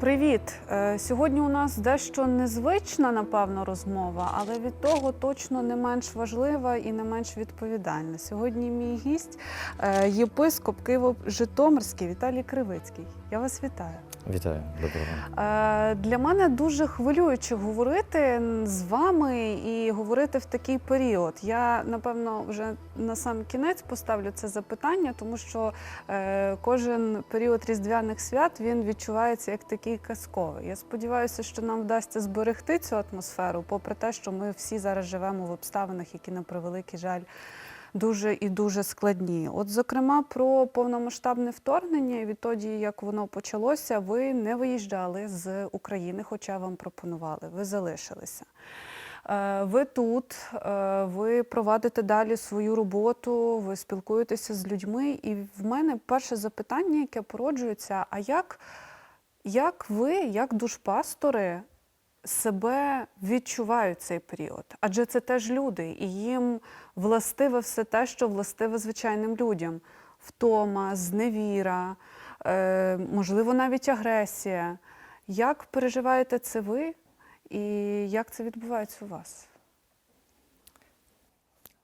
Привіт! Е, Сьогодні у нас дещо незвична, напевно, розмова, але від того точно не менш важлива і не менш відповідальна. Сьогодні мій гість е, єпископ Києво-Житомирський Віталій Кривицький. Я вас вітаю. Вітаю, доброго. Е, Для мене дуже хвилююче говорити з вами і говорити в такий період. Я напевно вже на сам кінець поставлю це запитання, тому що е, кожен період різдвяних свят він відчувається як такий казковий. Я сподіваюся, що нам вдасться зберегти цю атмосферу, попри те, що ми всі зараз живемо в обставинах, які на превеликий жаль. Дуже і дуже складні. От, зокрема, про повномасштабне вторгнення, і відтоді, як воно почалося, ви не виїжджали з України, хоча вам пропонували. Ви залишилися. Е, Ви тут, е, ви провадите далі свою роботу, ви спілкуєтеся з людьми. І в мене перше запитання, яке породжується: а як, як ви, як душпастори, себе відчувають цей період? Адже це теж люди, і їм властиве все те, що властиве звичайним людям: втома, зневіра, е, можливо, навіть агресія. Як переживаєте це ви, і як це відбувається у вас?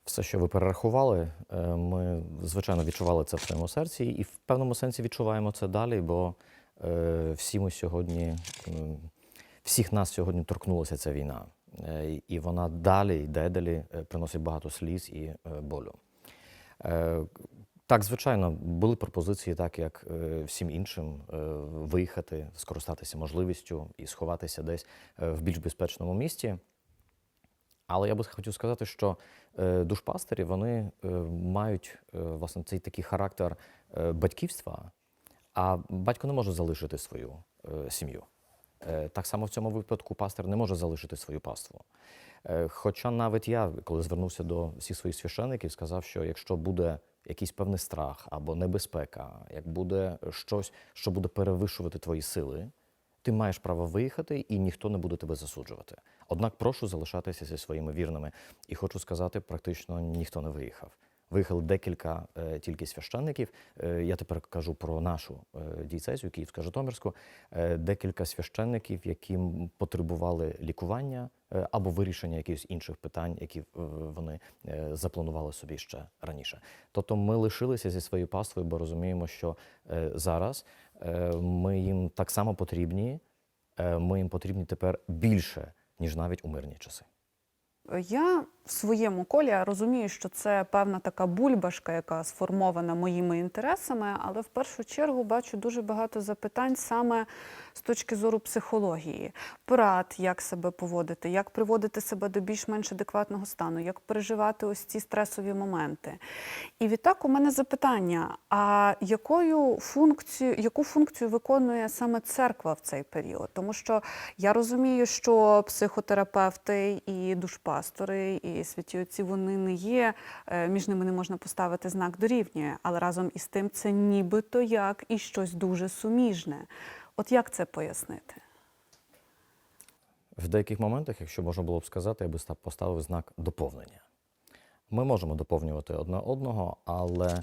Все, що ви перерахували, е, ми звичайно відчували це в своєму серці, і в певному сенсі відчуваємо це далі, бо е, всі ми сьогодні, всіх нас сьогодні торкнулася ця війна. Е, І вона далі йде далі, е, приносить багато сліз і е, болю. Так, звичайно, були пропозиції, так як всім іншим, виїхати, скористатися можливістю і сховатися десь в більш безпечному місті. Але я би хотів сказати, що душпастері вони мають власне цей такий характер батьківства, а батько не може залишити свою сім'ю. Е, так само в цьому випадку пастор не може залишити свою паству. Е, хоча навіть я, коли звернувся до всіх своїх священиків, сказав, що якщо буде якийсь певний страх або небезпека, як буде щось, що буде перевищувати твої сили, ти маєш право виїхати, і ніхто не буде тебе засуджувати. Однак прошу залишатися зі своїми вірними. І хочу сказати, практично ніхто не виїхав. Виїхали декілька е, тільки священників. Е, я тепер кажу про нашу е, дієцезію Київсько-Житомирську. Е, декілька священників, які потребували лікування або вирішення якихось інших питань, які вони запланували собі ще раніше. Тобто ми лишилися зі своєю паствою, бо розуміємо, що зараз ми їм так само потрібні. Ми їм потрібні тепер більше, ніж навіть у мирні часи. Я в своєму колі я розумію, що це певна така бульбашка, яка сформована моїми інтересами, але в першу чергу бачу дуже багато запитань саме з точки зору психології, порад, як себе поводити, як приводити себе до більш-менш адекватного стану, як переживати ось ці стресові моменти. І відтак у мене запитання: а якою функцію, яку функцію виконує саме церква в цей період? Тому що я розумію, що психотерапевти і душпастори, і святі отці вони не є, е, між ними не можна поставити знак дорівнює, але разом із тим це нібито як і щось дуже суміжне. От як це пояснити? В деяких моментах, якщо можна було б сказати, я би поставив знак доповнення. Ми можемо доповнювати одне одного, але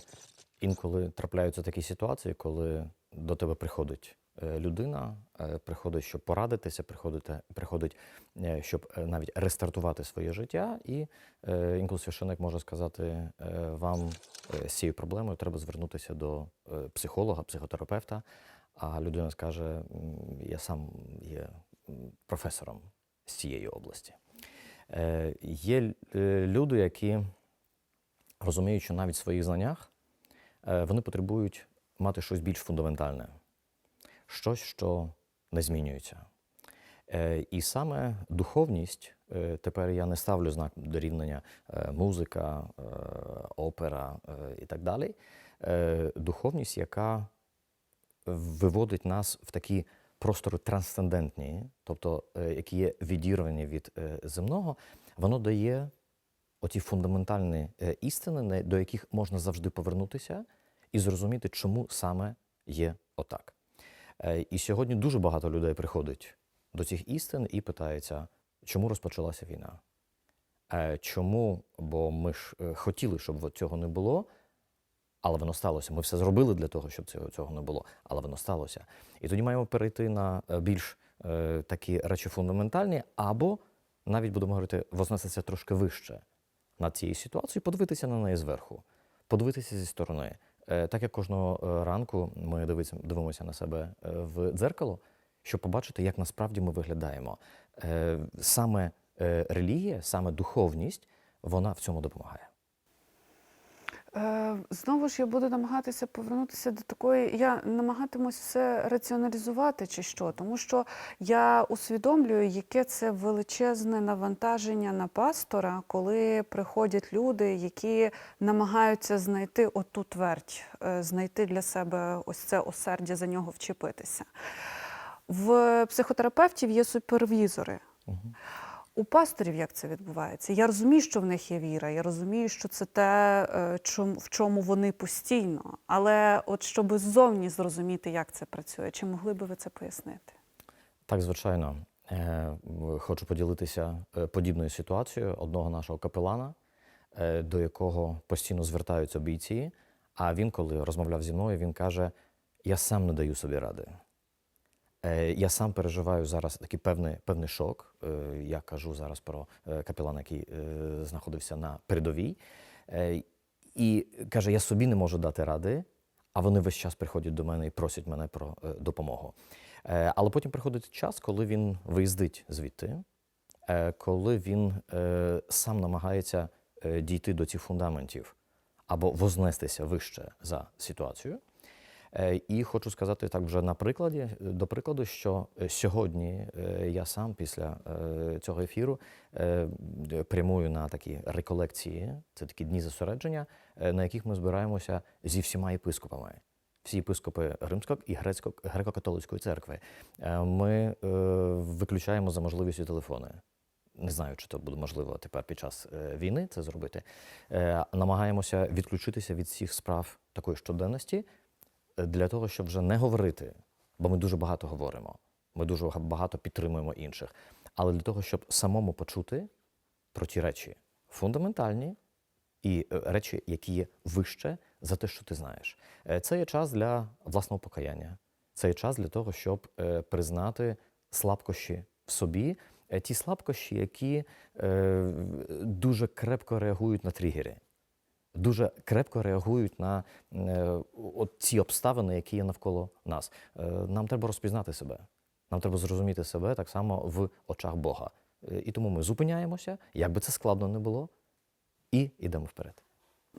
інколи трапляються такі ситуації, коли до тебе приходить людина, е, приходить, щоб порадитися, приходить, приходить е, щоб е, навіть рестартувати своє життя, і е, інколи священик може сказати, е, вам е, з цією проблемою треба звернутися до е, психолога, психотерапевта. А людина скаже: я сам є професором з цієї області. Е, Є е, люди, які розуміють, що навіть в своїх знаннях е, вони потребують мати щось більш фундаментальне, щось, що не змінюється. Е, І саме духовність, е, тепер я не ставлю знак дорівняння е, музика, опера і так далі. Духовність, яка виводить нас в такі простори трансцендентні, тобто які є відірвані від земного, воно дає оті фундаментальні істини, до яких можна завжди повернутися і зрозуміти, чому саме є отак. Е, І сьогодні дуже багато людей приходить до цих істин і питається, чому розпочалася війна? Е, Чому? Бо ми ж е, хотіли, щоб цього не було. Але воно сталося. Ми все зробили для того, щоб цього, не було, але воно сталося. І тоді маємо перейти на більш такі речі фундаментальні, або навіть будемо говорити, вознестися трошки вище над цією ситуацією, подивитися на неї зверху, подивитися зі сторони. Е, Так як кожного е, ранку ми дивимося на себе е, в дзеркало, щоб побачити, як насправді ми виглядаємо. Саме релігія, саме духовність, вона в цьому допомагає. Е, Знову ж я буду намагатися повернутися до такої. Я намагатимусь все раціоналізувати чи що, тому що я усвідомлюю, яке це величезне навантаження на пастора, коли приходять люди, які намагаються знайти оту твердь, е, знайти для себе ось це осердя за нього вчепитися. В психотерапевтів є супервізори. У пасторів як це відбувається? Я розумію, що в них є віра, я розумію, що це те, е, в чому вони постійно. Але от щоб ззовні зрозуміти, як це працює, чи могли би ви це пояснити? Так, звичайно, Е, хочу поділитися е, подібною ситуацією одного нашого капелана, до якого постійно звертаються бійці. А він, коли розмовляв зі мною, він каже: Я сам не даю собі ради. Е, Я сам переживаю зараз такий певний, певний шок. Е, Я кажу зараз про е, капелана, який знаходився на передовій. І каже: я собі не можу дати ради, а вони весь час приходять до мене і просять мене про допомогу. Але потім приходить час, коли він виїздить звідти, коли він сам намагається дійти до цих фундаментів або вознестися вище за ситуацію. Е, І хочу сказати так вже на прикладі, е, до прикладу, що е, сьогодні я сам після цього ефіру прямую на такі реколекції, це такі дні зосередження, на яких ми збираємося зі всіма єпископами. Всі єпископи Римської і греко-католицької церкви. Ми виключаємо за можливістю телефони. Не знаю, чи це буде можливо тепер під час війни це зробити. Намагаємося відключитися від всіх справ такої щоденності, для того, щоб вже не говорити, бо ми дуже багато говоримо, ми дуже багато підтримуємо інших. Але для того, щоб самому почути про ті речі фундаментальні і е, речі, які є вище за те, що ти знаєш. Е, Це є час для власного покаяння, це є час для того, щоб е, признати слабкощі в собі, ті слабкощі, які дуже крепко реагують на тригери дуже крепко реагують на е, от ці обставини, які є навколо нас. Е, нам треба розпізнати себе. Нам треба зрозуміти себе так само в очах Бога. Е, і тому ми зупиняємося, як би це складно не було, і йдемо вперед.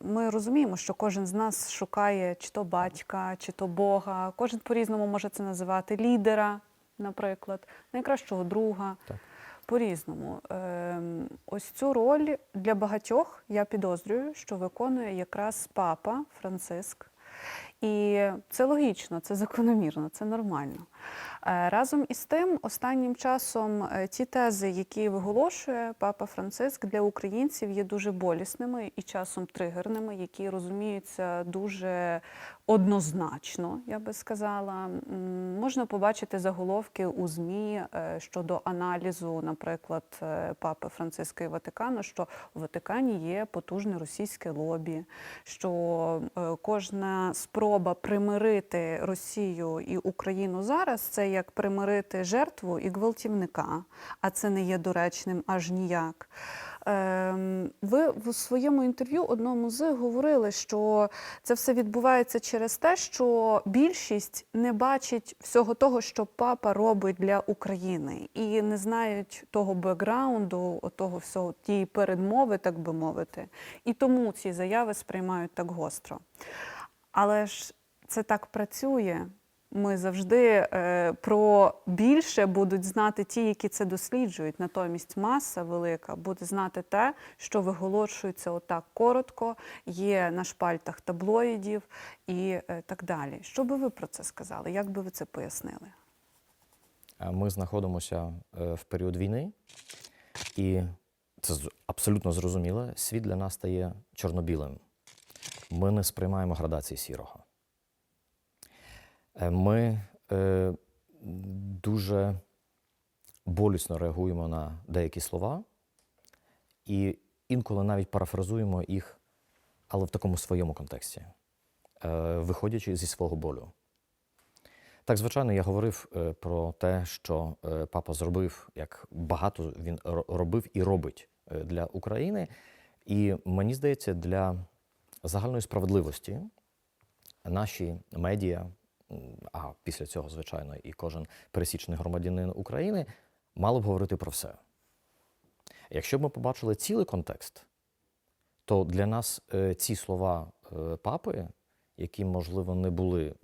Ми розуміємо, що кожен з нас шукає чи то батька, чи то Бога. Кожен по-різному може це називати лідера, наприклад, найкращого друга. Так. По-різному. Ем, ось цю роль для багатьох я підозрюю, що виконує якраз папа Франциск. І це логічно, це закономірно, це нормально. Е, Разом із тим, останнім часом е, ті тези, які виголошує папа Франциск для українців, є дуже болісними і часом тригерними, які розуміються дуже однозначно, я би сказала. Можна побачити заголовки у ЗМІ е, щодо аналізу, наприклад, папи Франциска і Ватикану, що у Ватикані є потужне російське лобі, що кожна спроба примирити Росію і Україну зараз це як примирити жертву і гвалтівника, а це не є доречним аж ніяк. Ем, Ви в своєму інтерв'ю одному з говорили, що це все відбувається через те, що більшість не бачить всього того, що папа робить для України, і не знають того бекграунду, того всього тієї передмови, так би мовити. І тому ці заяви сприймають так гостро. Але ж це так працює. Ми завжди е, про більше будуть знати ті, які це досліджують. Натомість маса велика буде знати те, що виголошується отак коротко, є на шпальтах таблоїдів і е, так далі. Що би ви про це сказали? Як би ви це пояснили? Е, Ми знаходимося в період війни, і це абсолютно зрозуміло. Світ для нас стає чорно-білим. Ми не сприймаємо градації сірого. Е, Ми е, дуже болісно реагуємо на деякі слова, і інколи навіть парафразуємо їх, але в такому своєму контексті. е, виходячи зі свого болю. Так, звичайно, я говорив про те, що папа зробив, як багато він робив і робить для України. І мені здається, для загальної справедливості наші медіа, а після цього, звичайно, і кожен пересічний громадянин України мали б говорити про все. Якщо б ми побачили цілий контекст, то для нас е, ці слова е, папи, які, можливо, не були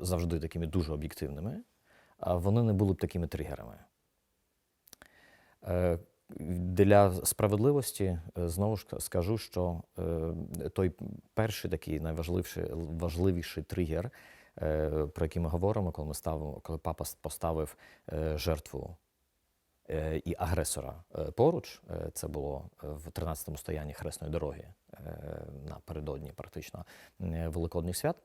завжди такими дуже об'єктивними, вони не були б такими тригерами. Е, Для справедливості знову ж скажу, що той перший такий найважливіший важливіший тригер, про який ми говоримо, коли ми ставимо, коли папа поставив е, жертву е, і агресора е, поруч, е, це було е, в 13-му стоянні Хресної дороги е, напередодні практично е, Великодних свят.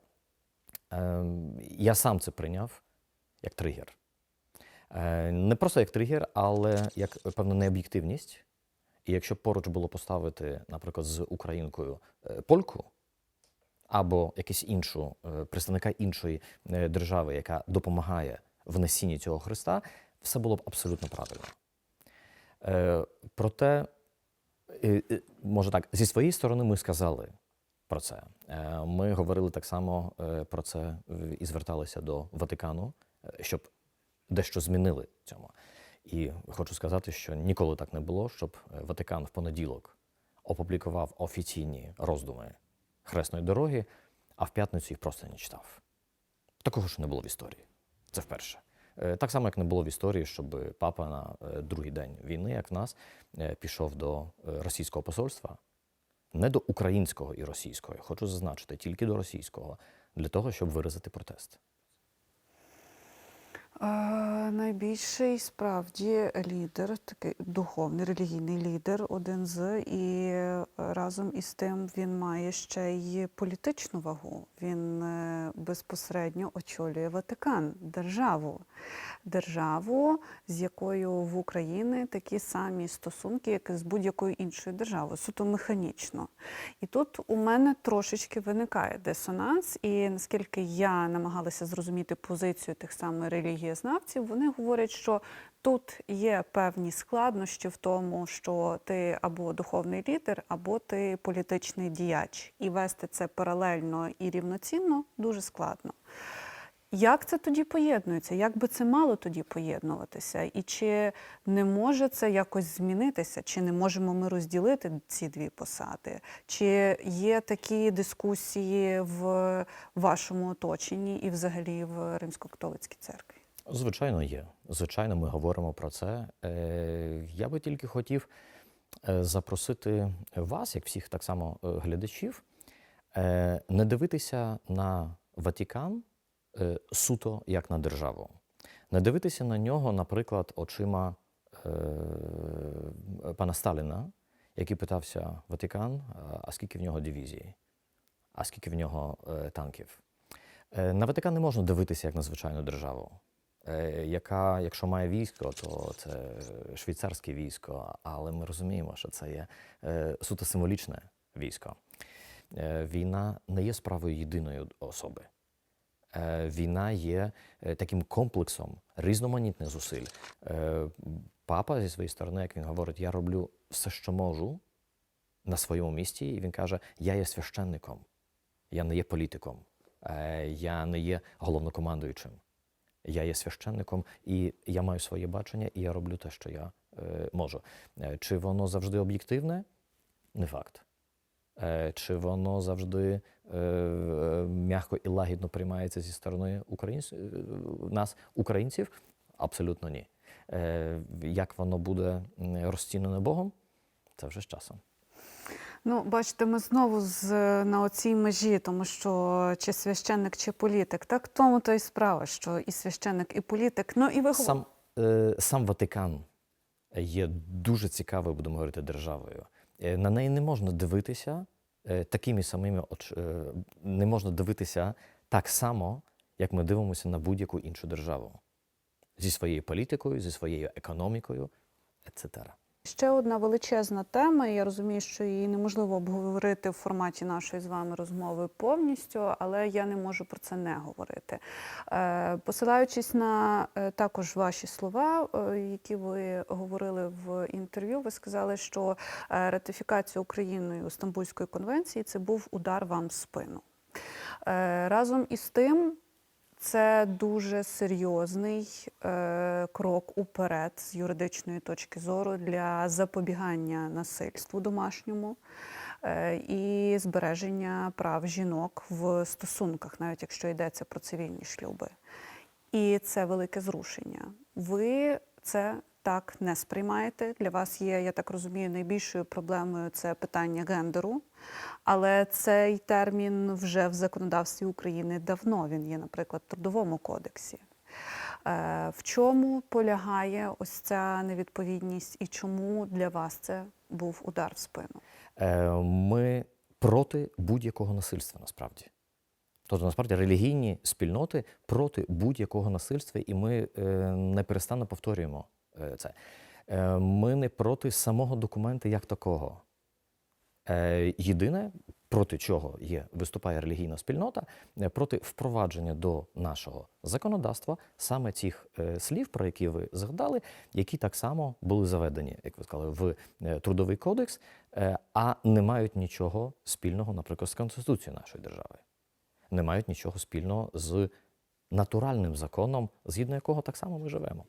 Е, Я сам це прийняв як тригер. Е, Не просто як тригер, але як певна необ'єктивність. І якщо поруч було поставити, наприклад, з українкою е, польку або якусь іншу е, представника іншої е, держави, яка допомагає в несінні цього Христа, все було б абсолютно правильно. Е, Проте, може так, зі своєї сторони ми сказали про це. Ми говорили так само про це і зверталися до Ватикану, щоб дещо змінили цьому. І хочу сказати, що ніколи так не було, щоб Ватикан в понеділок опублікував офіційні роздуми Хресної дороги, а в п'ятницю їх просто не читав. Такого ж не було в історії. Це вперше. Е, Так само, як не було в історії, щоб папа на е, другий день війни, як в нас, е, пішов до російського посольства, не до українського і російського, я хочу зазначити, тільки до російського, для того, щоб виразити протест. Найбільший справді лідер, такий духовний релігійний лідер, один з, і разом із тим він має ще й політичну вагу. Він е, безпосередньо очолює Ватикан, державу. Державу, з якою в Україні такі самі стосунки, як і з будь-якою іншою державою, суто механічно. І тут у мене трошечки виникає дисонанс, і наскільки я намагалася зрозуміти позицію тих самих релігієзнавців, вони говорять, що тут є певні складнощі в тому, що ти або духовний лідер, або ти політичний діяч, і вести це паралельно і рівноцінно дуже складно. Як це тоді поєднується? Як би це мало тоді поєднуватися? І чи не може це якось змінитися? Чи не можемо ми розділити ці дві посади? Чи є такі дискусії в вашому оточенні і взагалі в Римсько-католицькій церкві? Звичайно, є. Звичайно, ми говоримо про це. Е, Я би тільки хотів е, запросити вас, як всіх так само е, глядачів, не дивитися на Ватикан е, суто як на державу. Не дивитися на нього, наприклад, очима пана Сталіна, який питався Ватикан, а- скільки в нього дивізій, а скільки в нього танків. На Ватикан не можна дивитися як на звичайну державу, яка, якщо має військо, то це швейцарське військо, але ми розуміємо, що це є е, суто символічне військо. Е, Війна не є справою єдиної особи. Е, Війна є е, таким комплексом різноманітних зусиль. Е, Папа зі своєї сторони, як він говорить, я роблю все, що можу на своєму місці, і він каже: Я є священником, я не є політиком, е, я не є головнокомандуючим. Я є священником, і я маю своє бачення, і я роблю те, що я е, можу. Е, Чи воно завжди об'єктивне? Не факт. Е, Чи воно завжди е, м'яко і лагідно приймається зі сторони українць... е, нас, українців? Абсолютно ні. Е, Як воно буде розцінене Богом? Це вже з часом. Ну, бачите, ми знову з, на оцій межі, тому що чи священник, чи політик. Так тому то і справа, що і священник, і політик. Ну і ви Сам, е, сам Ватикан є дуже цікавою, будемо говорити, державою. Е, На неї не можна дивитися е, такими самими оч... е, не можна дивитися так само, як ми дивимося на будь-яку іншу державу. Зі своєю політикою, зі своєю економікою, etc. Ще одна величезна тема. Я розумію, що її неможливо обговорити в форматі нашої з вами розмови повністю, але я не можу про це не говорити. Е, Посилаючись на е, також ваші слова, е, які ви говорили в інтерв'ю, ви сказали, що ратифікація Україною Стамбульської конвенції це був удар вам в спину. Разом із тим, це дуже серйозний е, крок уперед з юридичної точки зору для запобігання насильству домашньому е, і збереження прав жінок в стосунках, навіть якщо йдеться про цивільні шлюби. І це велике зрушення. Ви це так не сприймаєте. Для вас є, я так розумію, найбільшою проблемою це питання гендеру. Але цей термін вже в законодавстві України давно. Він є, наприклад, в трудовому кодексі. Е, В чому полягає ось ця невідповідність і чому для вас це був удар в спину? Е, Ми проти будь-якого насильства насправді. Тобто, насправді, релігійні спільноти проти будь-якого насильства, і ми е, неперестанно повторюємо е, це. Е, Ми не проти самого документа як такого. Е, Єдине, проти чого є, виступає релігійна спільнота, е, проти впровадження до нашого законодавства саме цих е, слів, про які ви згадали, які так само були заведені, як ви сказали, в е, трудовий кодекс, е, а не мають нічого спільного, наприклад, з конституцією нашої держави, не мають нічого спільного з натуральним законом, згідно якого так само ми живемо.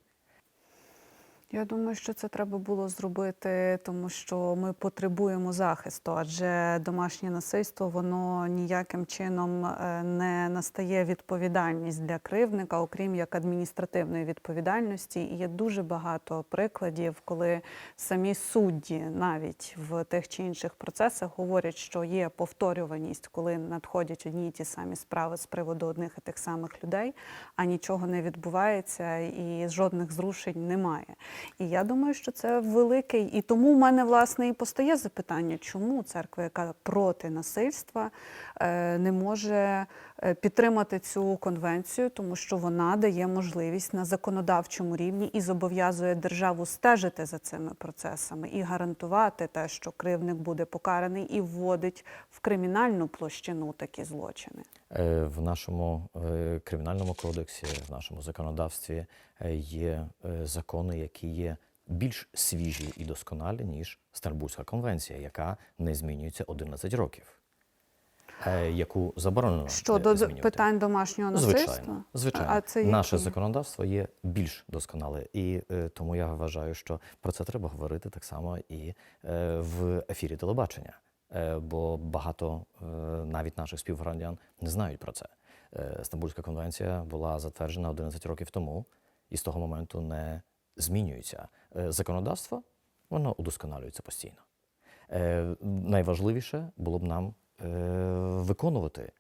Я думаю, що це треба було зробити, тому що ми потребуємо захисту, адже домашнє насильство воно ніяким чином е, не настає відповідальність для кривдника, окрім як адміністративної відповідальності. І є дуже багато прикладів, коли самі судді навіть в тих чи інших процесах говорять, що є повторюваність, коли надходять одні й ті самі справи з приводу одних і тих самих людей, а нічого не відбувається і жодних зрушень немає. І я думаю, що це великий. І тому в мене власне і постає запитання, чому церква, яка проти насильства, е, не може підтримати цю конвенцію, тому що вона дає можливість на законодавчому рівні і зобов'язує державу стежити за цими процесами і гарантувати те, що кривник буде покараний, і вводить в кримінальну площину такі злочини. Е, В нашому е, кримінальному кодексі, в нашому законодавстві е, є е, закони, які є більш свіжі і досконалі, ніж Стамбульська конвенція, яка не змінюється 11 років, е, яку заборонено е, Щодо змінювати. питань домашнього насильства, Звичайно, звичайно. а це наше які? законодавство є більш досконале, і е, тому я вважаю, що про це треба говорити так само і е, в ефірі телебачення. Е, бо багато е, навіть наших співгромадян не знають про це. Е, Стамбульська конвенція була затверджена 11 років тому, і з того моменту не змінюється. Е, Законодавство воно удосконалюється постійно. Е, Найважливіше було б нам е, виконувати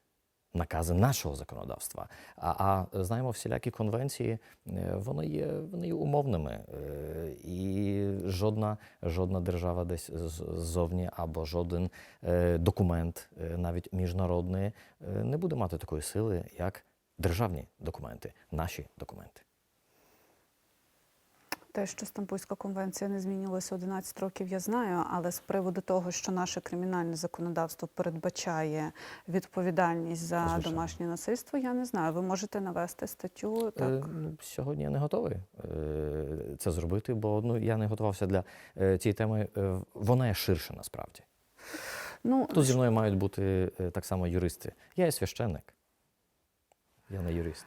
накази нашого законодавства. А, а знаємо, всілякі конвенції е, вони є, вони є умовними. е, І жодна, жодна держава десь ззовні або жоден е, документ, навіть міжнародний, не буде мати такої сили, як державні документи, наші документи. Те, що Стамбульська конвенція не змінювалася 11 років, я знаю, але з приводу того, що наше кримінальне законодавство передбачає відповідальність за Звичайно. домашнє насильство, я не знаю. Ви можете навести статтю Е, так. Сьогодні я не готовий е, це зробити, бо ну, я не готувався для е, цієї теми. Вона є ширша насправді. Ну Тут зі мною мають бути так само юристи. Я є священник. Я не юрист.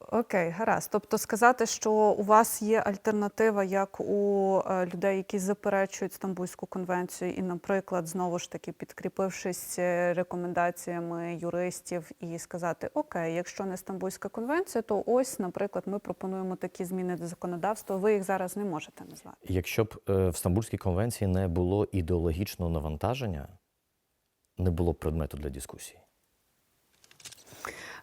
Окей, гаразд. Тобто сказати, що у вас є альтернатива, як у е, людей, які заперечують Стамбульську конвенцію, і, наприклад, знову ж таки підкріпившись е, рекомендаціями юристів, і сказати: Окей, якщо не Стамбульська конвенція, то ось, наприклад, ми пропонуємо такі зміни до законодавства. Ви їх зараз не можете назвати. Якщо б е, в Стамбульській конвенції не було ідеологічного навантаження, не було б предмету для дискусії.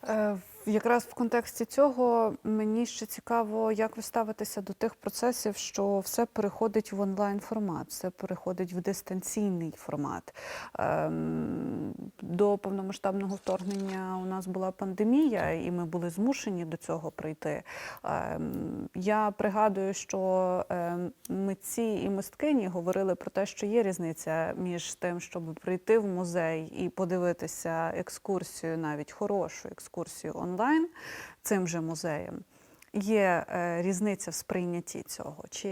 Е, Якраз в контексті цього мені ще цікаво, як ви ставитеся до тих процесів, що все переходить в онлайн формат, все переходить в дистанційний формат. Ем, до повномасштабного вторгнення у нас була пандемія, і ми були змушені до цього прийти. Ем, Я пригадую, що ем, митці і мисткині говорили про те, що є різниця між тим, щоб прийти в музей і подивитися екскурсію, навіть хорошу екскурсію цим же музеєм. Є е, різниця в сприйнятті цього? Чи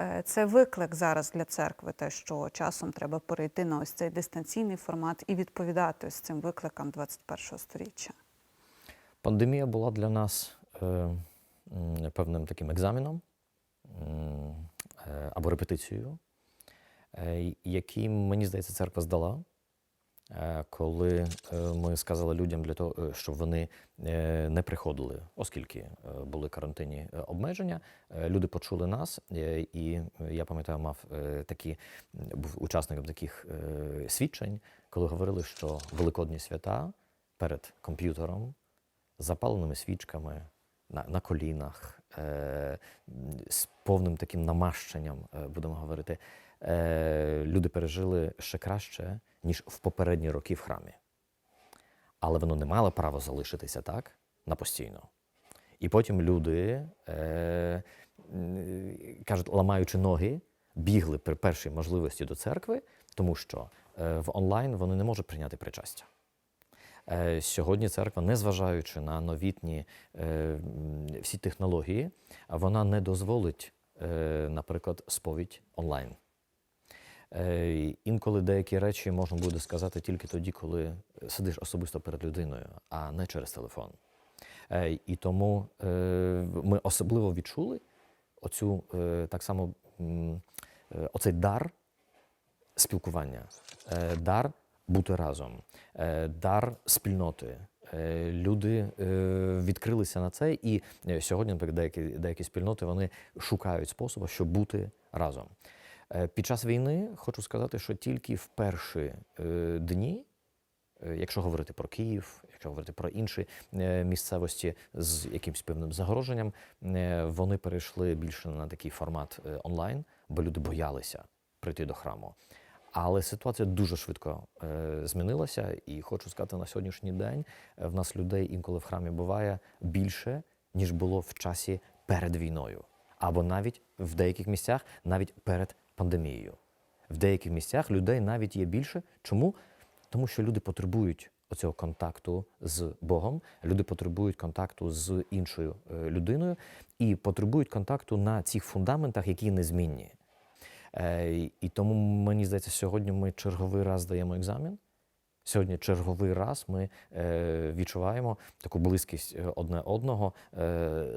е, це виклик зараз для церкви, те, що часом треба перейти на ось цей дистанційний формат і відповідати ось цим викликам 21-го століття? Пандемія була для нас е, певним таким екзаменом е, або репетицією, е, який, мені здається, церква здала, коли е, ми сказали людям для того, е, щоб вони е, не приходили, оскільки е, були карантинні е, обмеження. Е, Люди почули нас, е, і е, я пам'ятаю, мав е, такі був учасником таких е, свідчень, коли говорили, що великодні свята перед комп'ютером запаленими свічками на, на колінах, е, з повним таким намащенням, е, будемо говорити, е, люди пережили ще краще, ніж в попередні роки в храмі. Але воно не мало права залишитися так на постійно. І потім люди, е, кажуть, ламаючи ноги, бігли при першій можливості до церкви, тому що е, в онлайн вони не можуть прийняти причастя. Е, Сьогодні церква, незважаючи на новітні е, всі технології, вона не дозволить, е, наприклад, сповідь онлайн. Е, Інколи деякі речі можна буде сказати тільки тоді, коли сидиш особисто перед людиною, а не через телефон. Е, І тому е, ми особливо відчули оцю так само оцей дар спілкування, дар бути разом, дар спільноти. Люди відкрилися на це, і сьогодні, наприклад, деякі, деякі спільноти вони шукають способи, щоб бути разом. Е, Під час війни хочу сказати, що тільки в перші е, дні, е, якщо говорити про Київ, якщо говорити про інші місцевості з якимось певним загроженням, вони перейшли більше на такий формат онлайн, бо люди боялися прийти до храму. Але ситуація дуже швидко е, змінилася, і хочу сказати, на сьогоднішній день в нас людей інколи в храмі буває більше, ніж було в часі перед війною, або навіть в деяких місцях, навіть перед пандемією. В деяких місцях людей навіть є більше. Чому? Тому що люди потребують оцього контакту з Богом, люди потребують контакту з іншою е, людиною і потребують контакту на цих фундаментах, які незмінні. Е, і- тому мені здається, сьогодні ми черговий раз даємо екзамен. Сьогодні черговий раз ми е, відчуваємо таку близькість одне одного,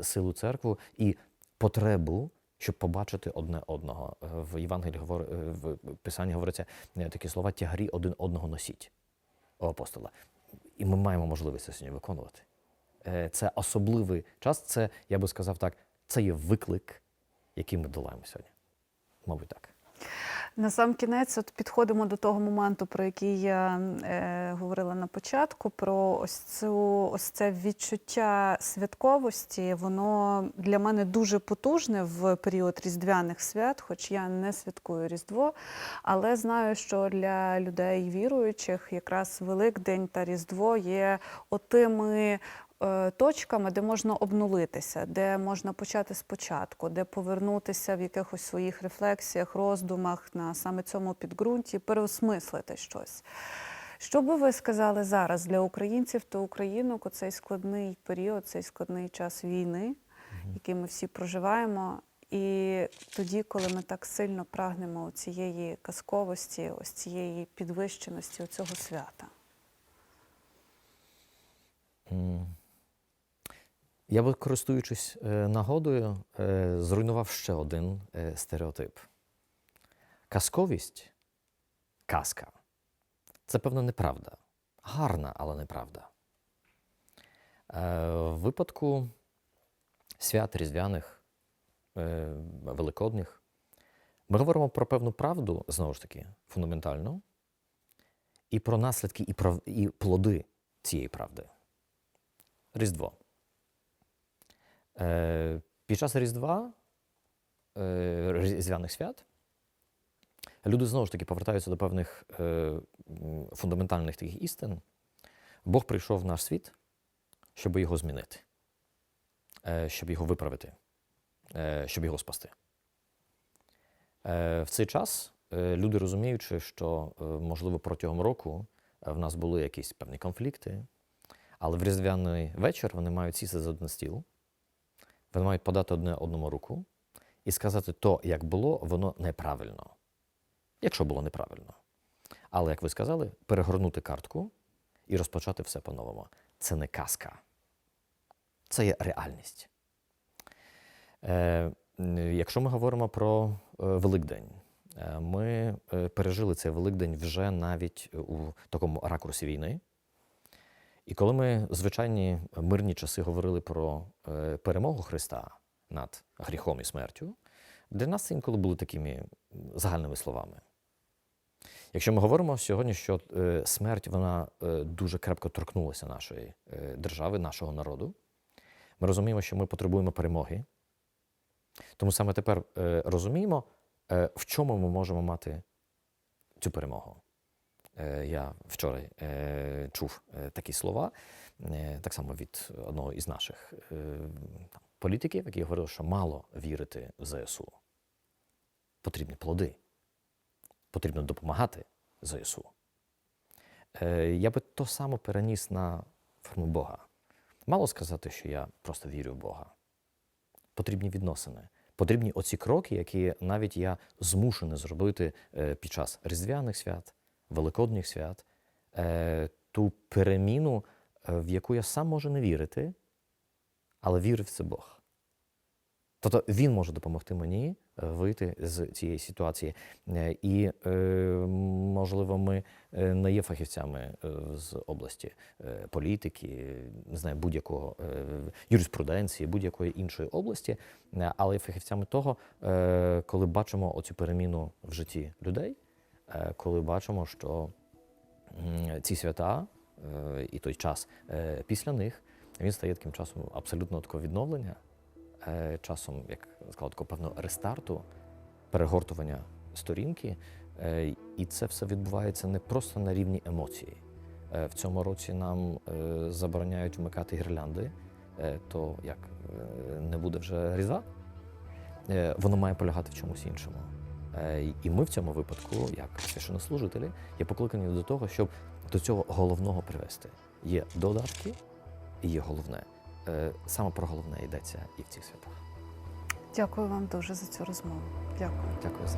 силу церкви і потребу, щоб побачити одне одного. Е, В Євангелії говор, е, в Писанні говориться е, такі слова тягарі один одного носіть у апостола. І ми маємо можливість це сьогодні виконувати. Це особливий час, це, я би сказав так, це є виклик, який ми долаємо сьогодні. Мабуть, так. На сам кінець, от підходимо до того моменту, про який я е, говорила на початку, про ось цю ось це відчуття святковості. Воно для мене дуже потужне в період різдвяних свят, хоч я не святкую Різдво, але знаю, що для людей віруючих якраз Великдень та Різдво є отими точками, де можна обнулитися, де можна почати спочатку, де повернутися в якихось своїх рефлексіях, роздумах на саме цьому підґрунті, переосмислити щось. Що би ви сказали зараз для українців та українок у цей складний період, цей складний час війни, який ми всі проживаємо? І тоді, коли ми так сильно прагнемо цієї казковості, ось цієї підвищеності цього свята. Я би, користуючись е, нагодою, е, зруйнував ще один е, стереотип. Казковість казка це певна неправда. Гарна, але неправда. В випадку свят різдвяних, великодних, ми говоримо про певну правду, знову ж таки, фундаментальну, і про наслідки, і про і плоди цієї правди. Різдво. Е, під час Різдва, е, Різдвяних свят, люди знову ж таки повертаються до певних е, фундаментальних таких істин. Бог прийшов в наш світ, щоб його змінити, щоб його виправити, щоб його спасти. В цей час люди розуміючи, що, можливо, протягом року в нас були якісь певні конфлікти, але в різдвяний вечір вони мають сісти за один стіл, вони мають подати одне одному руку і сказати, то, як було, воно неправильно. Якщо було неправильно. Але, як ви сказали, перегорнути картку і розпочати все по-новому. Це не казка. Це є реальність. Е, якщо ми говоримо про е, Великдень, е, ми е, пережили цей Великдень вже навіть у такому ракурсі війни. І коли ми, звичайні мирні часи, говорили про е, перемогу Христа над гріхом і смертю, для нас це інколи були такими загальними словами. Якщо ми говоримо сьогодні, що е, смерть вона е, дуже крепко торкнулася нашої е, держави, нашого народу, ми розуміємо, що ми потребуємо перемоги. Тому саме тепер е, розуміємо, е, в чому ми можемо мати цю перемогу. Е, я вчора е, чув е, такі слова, так само від одного із наших політиків, який говорив, що мало вірити в ЗСУ. Потрібні плоди. Потрібно допомагати ЗСУ. Я би то само переніс на форму Бога. Мало сказати, що я просто вірю в Бога. Потрібні відносини. Потрібні оці кроки, які навіть я змушений зробити під час різдвяних свят, великодніх свят, е, ту переміну, е, в яку я сам можу не вірити, але вірив це Бог. Тобто він може допомогти мені е, вийти з цієї ситуації. І, можливо, ми не є фахівцями з області політики, не знаю, будь-якого юриспруденції, будь-якої іншої області, але фахівцями того, коли бачимо оцю переміну в житті людей, коли бачимо, що ці свята е, і той час е, після них він стає таким часом абсолютно такого відновлення, е, часом, як сказав, такого певного рестарту, перегортування сторінки. Е, І це все відбувається не просто на рівні емоцій. Е, В цьому році нам е, забороняють вмикати гірлянди, Е, то як е, не буде вже різдва, Е, воно має полягати в чомусь іншому. Е, І ми в цьому випадку, як священнослужителі, є покликані до того, щоб до цього головного привести. Є додатки і є головне. Е, Саме про головне йдеться і в цих святах. Дякую вам дуже за цю розмову. Дякую. Дякую за.